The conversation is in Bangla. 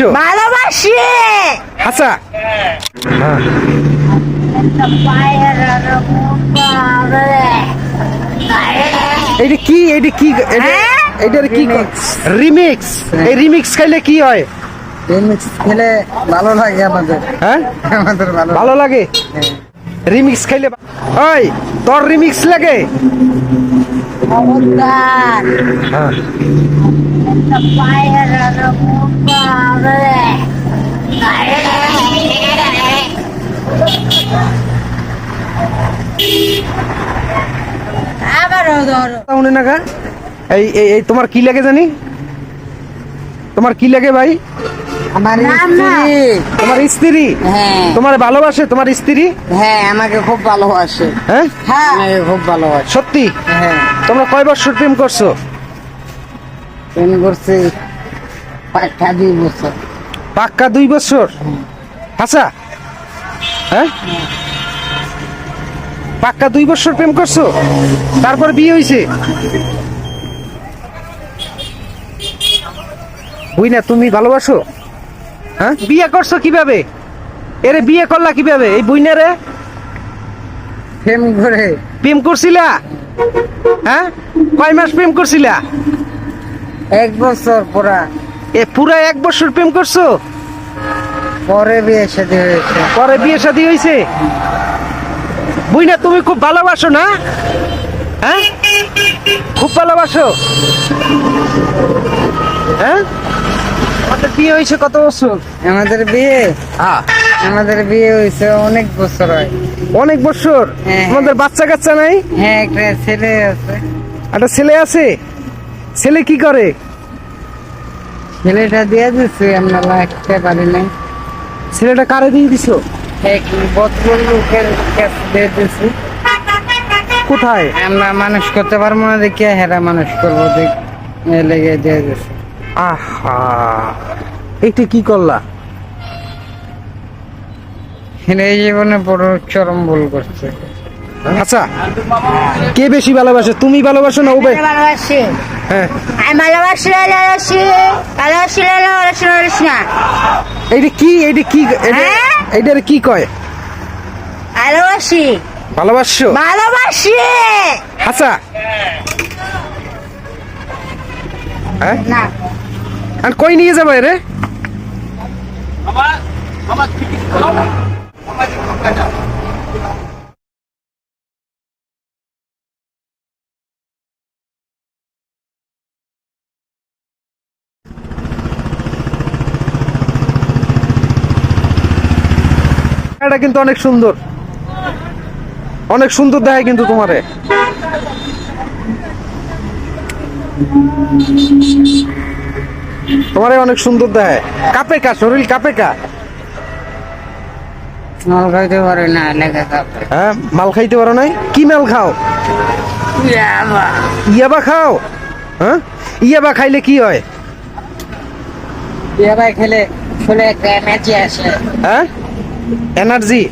ভালোবাসো? ভালোবাসি। হাসা এইটা কি? এইটা কি? এটা হ্যাঁ? এটার কি. রিমিক্স এই রিমিক্স খাইলে কি হয়? রিমিক্স খেলে ভালো লাগে আমাদের। হ্যাঁ? আমাদের ভালো ভালো লাগে? রিমিক্স খাইলে ভা- ওই তোর রিমিক্স লাগে? খবরদার হ্যাঁ। পায়ের আবারও ধরো। উনি নাকা এই এই এই তোমার কি লাগে জানি? তোমার কি লাগে ভাই? আমার। স্ত্রী। তোমার স্ত্রী? হ্যাঁ। তোমার ভালোবাসে তোমার স্ত্রী? হ্যাঁ আমাকে খুব ভালোবাসে। হ্যাঁ? হ্যাঁ। আমাকে খুব ভালোবাসে। সত্যি? হ্যাঁ। তোমরা কয় বছর প্রেম করছ? প্রেম করছি পাঁচটা দুই বছর। পাক্কা দুই বছর? হাসা হ্যাঁ? পাক্কা দুই বছর প্রেম করছ? তারপর বিয়ে হয়েছে বুই না তুমি ভালোবাসো? হ্যাঁ? বিয়ে করছ কীভাবে? এরে বিয়ে করলা কীভাবে? এই বুইনারে? প্রেম করে। প্রেম করছিলা? হ্যাঁ? কয় মাস প্রেম করছিলা? এক বছর পরা। এ পুরা এক বছর প্রেম করছ? পরে বিয়ে সাথে হয়েছে। পরে বিয়ে শাদী হয়েছে বুঝনা তুমি খুব ভালোবাসো না? হ্যাঁ? খুব ভালোবাসো? হ্যাঁ? আমাদের বিয়ে হয়েছে কত বছর? আমাদের বিয়ে? হ্যাঁ। আমাদের বিয়ে হয়েছে অনেক বছর হয়। অনেক বছর? হ্যাঁ। আমাদের বাচ্চা কাচ্চা নাই? হ্যাঁ একটা ছেলে আছে। একটা ছেলে আছে? ছেলে কি করে? ছেলেটা দিয়ে দিচ্ছি আমরা রাখতে পারি নাই। ছেলেটা কারে দিয়ে দিছো? এক বছর লোকের কাছে দিয়ে দিচ্ছি কোথায়? আমরা মানুষ করতে পারব না দেখি হেরা মানুষ করব দেখ লেগে দিয়ে দিচ্ছি আহা। এইটা কি করলা? এই জীবনে বড় চরম ভুল করছে। আচ্ছা কে বেশি ভালোবাসে তুমি ভালোবাসো না ও ভাই ভালোবাসি। হ্যাঁ। আমি ভালোবাসি ভালোবাসি ভালোবাসি ভালোবাসি ভালোবাসি না। এইটা কি এইটা কি এটা হ্যাঁ? এইটার কি কয়? ভালোবাসি। ভালোবাসছো? ভালোবাসি। হাসা হ্যাঁ? না। আর কই নিয়ে যাবে রে? এটা কিন্তু অনেক সুন্দর। অনেক সুন্দর দেখায় কিন্তু তোমারে। তোমারে অনেক সুন্দর দেখায়। কাপে কা শরীর কাপে কা মাল খাইতে পারে না লেগে হ্যাঁ মাল খাইতে পারো নাই? কি মাল খাও? ইয়াবা। খাও? হ্যাঁ? ইয়াবা খাইলে কি হয়? ভাই খেলে একটা এনার্জি আসে। হ্যাঁ? এনার্জি